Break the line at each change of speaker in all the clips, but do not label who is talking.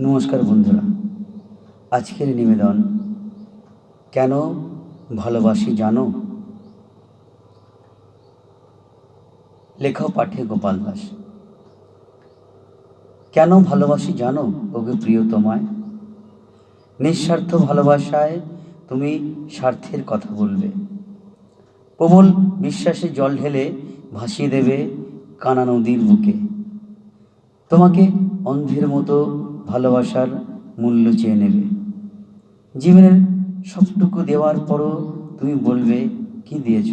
নমস্কার বন্ধুরা। আজকের নিবেদন, কেন ভালোবাসি জানো? লেখা পাঠে গোপাল দাস। কেন ভালোবাসি জানো ওকে প্রিয় তোমায় নিঃস্বার্থ ভালোবাসায় তুমি স্বার্থের কথা বলবে। প্রবল বিশ্বাসে জল ঢেলে ভাসিয়ে দেবে কানা নদীর বুকে। তোমাকে অন্ধের মতো ভালোবাসার মূল্য চেয়ে নেবে। জীবনের সবটুকু দেওয়ার পরও তুমি বলবে, কি দিয়েছ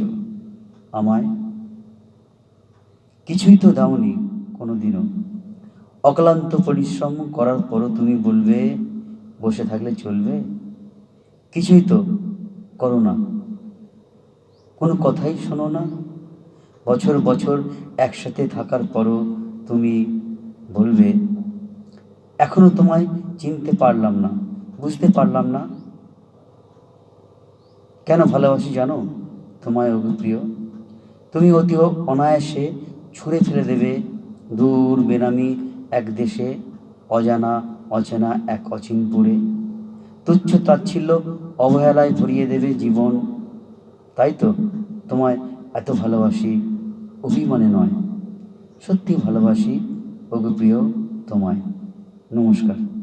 আমায়? কিছুই তো দাওনি কোনো দিনও অক্লান্ত পরিশ্রম করার পরও তুমি বলবে, বসে থাকলে চলবে? কিছুই তো করো না। কোনো কথাই শোনো না। বছর বছর একসাথে থাকার পরও তুমি বলবে এখনও তোমায় চিনতে পারলাম না, বুঝতে পারলাম না। কেন ভালোবাসি জানো? তোমায় অভিপ্রিয় তুমি অতি অনায়াসে ছুঁড়ে ফেলে দেবে দূর বেনামি এক দেশে, অজানা, অচেনা এক অচিনপুরে তুচ্ছ তাচ্ছিল্য অবহেলায় ভরিয়ে দেবে জীবন। তাই তো তোমায় এত ভালোবাসি, অভিমানে নয়। সত্যি ভালোবাসি ওগো প্রিয় তোমায়। नमस्कार।